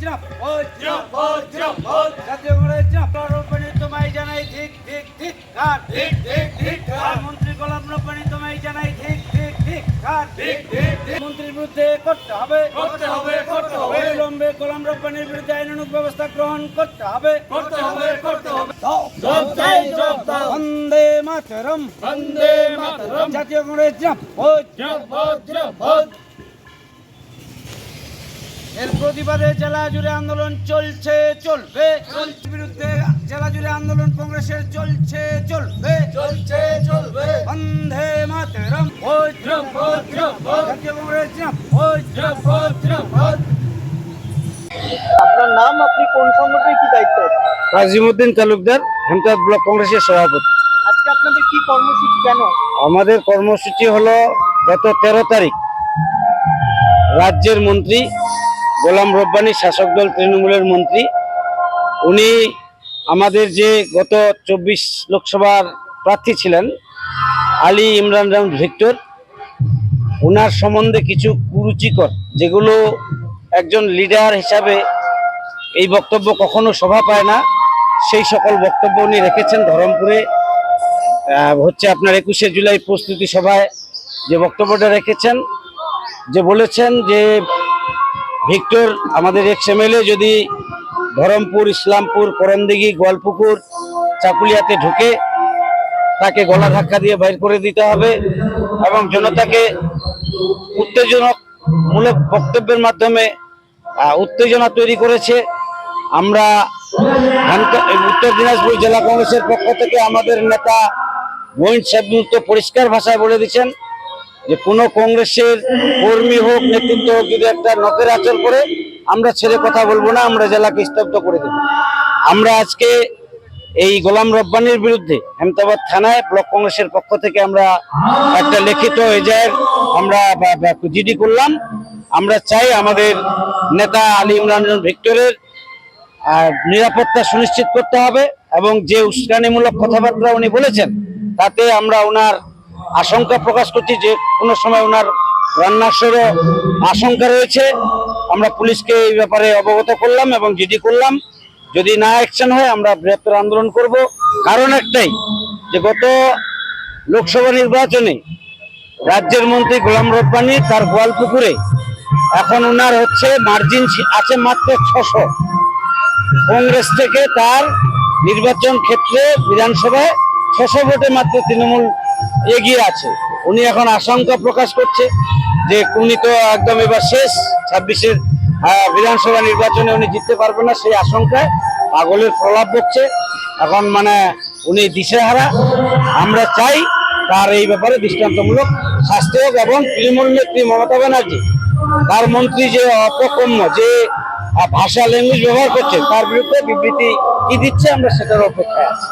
Jump! Oh, jump! Oh, jump! Oh, jump! বিরুদ্ধে করতে হবে। করতে হবে করতে হবে। অবিলম্বে গোলাম রব্বানির বিরুদ্ধে আইনানুগ ব্যবস্থা গ্রহণ করতে হবে। করতে হবে করতে হবে। বন্দে মাতরম। বন্দে মাতরম। জাতীয় কংগ্রেস এর প্রতিবাদে জেলা জুড়ে আন্দোলন চলছে চলবে। বিরুদ্ধে জেলা জুড়ে আন্দোলন কংগ্রেসের চলছে চলবে। চলছে চলবে। আপনার নাম আপনি কোন সংগঠনের কি দায়িত্ব আছে? তালুকদার হেমতাবাদ ব্লক কংগ্রেসের সভাপতি আজকে আপনাদের কি কর্মসূচি কেন আমাদের কর্মসূচি হলো গত তেরো তারিখ রাজ্যের মন্ত্রী গোলাম রব্বানী শাসক দল তৃণমূলের মন্ত্রী উনি আমাদের যে গত চব্বিশ লোকসভার প্রার্থী ছিলেন আলী ইমরান রাউন্ড ভিক্টর ওনার সম্বন্ধে কিছু কুরুচিকর, যেগুলো একজন লিডার হিসাবে এই বক্তব্য কখনো শোভা পায় না। সেই সকল বক্তব্য উনি রেখেছেন ধরমপুরে। হচ্ছে আপনার একুশে জুলাই প্রস্তুতি সভায় যে বক্তব্যটা রেখেছেন, যে বলেছেন যে ভিক্টর, আমাদের এক্স এমএলএ যদি ধরমপুর, ইসলামপুর করণদিঘি গোয়ালপুকুর, চাকুলিয়াতে ঢুকে তাকে গলা ধাক্কা দিয়ে বাইর করে দিতে হবে এবং জনতাকে উত্তেজনক মূলক বক্তব্যের মাধ্যমে উত্তেজনা তৈরি করেছে। আমরা উত্তর দিনাজপুর জেলা কংগ্রেসের পক্ষ থেকে আমাদের নেতা মোহিন সাহেব তো পরিষ্কার ভাষায় বলে দিচ্ছেন যে, কোনো কংগ্রেসের কর্মী হোক, নেতৃত্ব হোক, যদি একটা নকের আচর করে আমরা ছেড়ে কথা বলব না, আমরা জেলাকে স্তব্ধ করে দেব। আমরা আজকে এই গোলাম রব্বানির বিরুদ্ধে হেমতাবাদ থানায় ব্লক কংগ্রেসের পক্ষ থেকে আমরা একটা লিখিত এজায়ের আমরা জিডি করলাম। আমরা চাই আমাদের নেতা আলী ইমরান ভিক্টরের নিরাপত্তা সুনিশ্চিত করতে হবে এবং যে উস্কানিমূলক কথাবার্তা উনি বলেছেন, তাতে আমরা ওনার আশঙ্কা প্রকাশ করছি যে কোনো সময় ওনার রান্নাসরও আশঙ্কা রয়েছে। আমরা পুলিশকে এই ব্যাপারে অবগত করলাম এবং জিডি করলাম। যদি না অ্যাকশন হয়, আমরা বৃহত্তর আন্দোলন করব। কারণ একটাই, যে গত লোকসভা নির্বাচনে রাজ্যের মন্ত্রী গোলাম রব্বানি তার গোয়ালপুকুরে এখন ওনার হচ্ছে মার্জিন আছে মাত্র ছশো। কংগ্রেস থেকে তার নির্বাচন ক্ষেত্রে বিধানসভায় ছশো ভোটে মাত্র তৃণমূল এগিয়ে আছে। উনি এখন আশঙ্কা প্রকাশ করছে যে উনি তো একদম এবার শেষ, ছাব্বিশের বিধানসভা নির্বাচনে উনি জিততে পারবেন না সেই আশঙ্কায় পাগলের প্রলাপ বকছে এখন মানে উনি দিশেহারা। আমরা চাই তার এই ব্যাপারে দৃষ্টান্তমূলক শাস্তি হোক এবং তৃণমূল নেত্রী মমতা ব্যানার্জি, তার মন্ত্রী যে অপকম্য যে ভাষা ল্যাঙ্গুয়েজ ব্যবহার করছে, তার বিরুদ্ধে বিবৃতি কি দিচ্ছে আমরা সেটার অপেক্ষায় আছি।